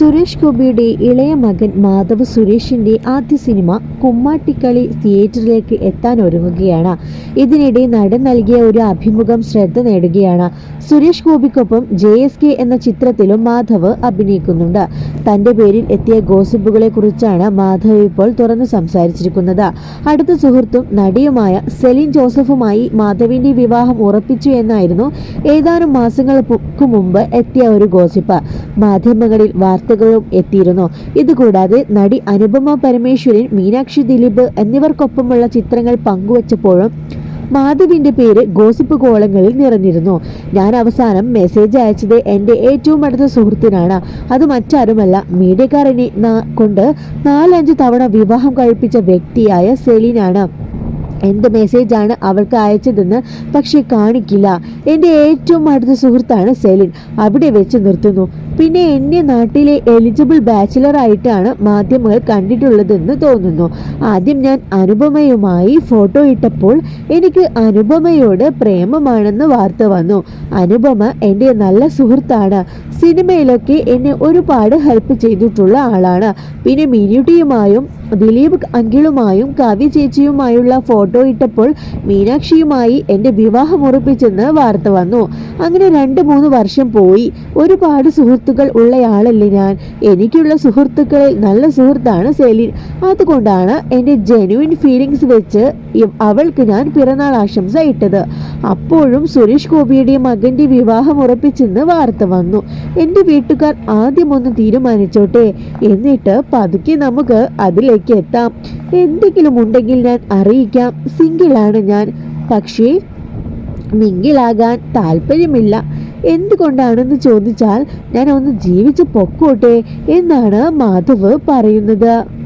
സുരേഷ് ഗോപിയുടെ ഇളയ മകൻ മാധവ് സുരേഷിന്റെ ആദ്യ സിനിമ കുമ്മാട്ടിക്കളി തിയേറ്ററിലേക്ക് എത്താൻ ഒരുങ്ങുകയാണ്. ഇതിനിടെ നടൻ നൽകിയ ഒരു അഭിമുഖം ശ്രദ്ധ നേടുകയാണ്. സുരേഷ് ഗോപിക്കൊപ്പം ജെ എസ് കെ എന്ന ചിത്രത്തിലും മാധവ് അഭിനയിക്കുന്നുണ്ട്. തന്റെ പേരിൽ എത്തിയ ഗോസിപ്പുകളെ കുറിച്ചാണ് മാധവ് ഇപ്പോൾ തുറന്നു സംസാരിച്ചിരിക്കുന്നത്. അടുത്ത സുഹൃത്തും നടിയുമായ സെലിൻ ജോസഫുമായി മാധവിന്റെ വിവാഹം ഉറപ്പിച്ചു എന്നായിരുന്നു ഏതാനും മാസങ്ങൾക്ക് മുമ്പ് എത്തിയ ഒരു ഗോസിപ്പ്. മാധ്യമങ്ങളിൽ വാർത്തകളും എത്തിയിരുന്നു. ഇതുകൂടാതെ നടി അനുപമ പരമേശ്വരൻ മീനാക്ഷി ദിലീപ് എന്നിവർക്കൊപ്പമുള്ള ചിത്രങ്ങൾ പങ്കുവച്ചപ്പോഴും മാധവിന്റെ പേര് ഗോസിപ്പ് കോളങ്ങളിൽ നിറഞ്ഞിരുന്നു. ഞാൻ അവസാനം മെസ്സേജ് അയച്ചത് എന്റെ ഏറ്റവും അടുത്ത സുഹൃത്തിനാണ്. അത് മറ്റാരുമല്ല മീഡിയക്കാരനെ കൊണ്ട് നാലഞ്ച് തവണ വിവാഹം കഴിപ്പിച്ച വ്യക്തിയായ സെലീനാണ്. എന്ത് മെസ്സേജാണ് അവൾക്ക് അയച്ചതെന്ന് പക്ഷേ കാണിക്കില്ല. എന്റെ ഏറ്റവും അടുത്ത സുഹൃത്താണ് സെലിൻ. അവിടെ വെച്ച് നിർത്തുന്നു. പിന്നെ എന്നെ നാട്ടിലെ എലിജിബിൾ ബാച്ചിലർ ആയിട്ടാണ് മാധ്യമങ്ങൾ കണ്ടിട്ടുള്ളതെന്ന് തോന്നുന്നു. ആദ്യം ഞാൻ അനുപമയുമായി ഫോട്ടോ ഇട്ടപ്പോൾ എനിക്ക് അനുപമയോട് പ്രേമമാണെന്ന് വാർത്ത വന്നു. അനുപമ എന്റെ നല്ല സുഹൃത്താണ്. സിനിമയിലൊക്കെ എന്നെ ഒരുപാട് ഹെൽപ്പ് ചെയ്തിട്ടുള്ള ആളാണ്. പിന്നെ മിനിയുട്ടിയുമായും ദിലീപ് അങ്കിളുമായും കാവ്യ ചേച്ചിയുമായുള്ള ഫോട്ടോ ഇട്ടപ്പോൾ മീനാക്ഷിയുമായി എന്റെ വിവാഹം ഉറപ്പിച്ചെന്ന് വാർത്ത വന്നു. അങ്ങനെ രണ്ട് മൂന്ന് വർഷം പോയി. ഒരുപാട് സുഹൃത്തുക്കൾ ഉള്ളയാളല്ലേ ഞാൻ. എനിക്കുള്ള സുഹൃത്തുക്കളിൽ നല്ല സുഹൃത്താണ് സെലിൻ. അതുകൊണ്ടാണ് എന്റെ ജെനുവിൻ ഫീലിങ്സ് വെച്ച് അവൾക്ക് ഞാൻ പിറന്നാൾ ആശംസ ഇട്ടത്. അപ്പോഴും സുരേഷ് ഗോപിയുടെ മകന്റെ വിവാഹം ഉറപ്പിച്ചെന്ന് വാർത്ത വന്നു. എന്റെ വീട്ടുകാർ ആദ്യമൊന്ന് തീരുമാനിച്ചോട്ടെ. എന്നിട്ട് പതുക്കെ നമുക്ക് അതിലേക്ക് എത്താം. എന്തെങ്കിലും ഉണ്ടെങ്കിൽ ഞാൻ അറിയിക്കാം. സിംഗിളാണ് ഞാൻ. പക്ഷേ മിങ്കിളാകാൻ താല്പര്യമില്ല. എന്തുകൊണ്ടാണെന്ന് ചോദിച്ചാൽ ഞാൻ ഒന്ന് ജീവിച്ച് പൊക്കോട്ടെ എന്നാണ് മാധവ് പറയുന്നത്.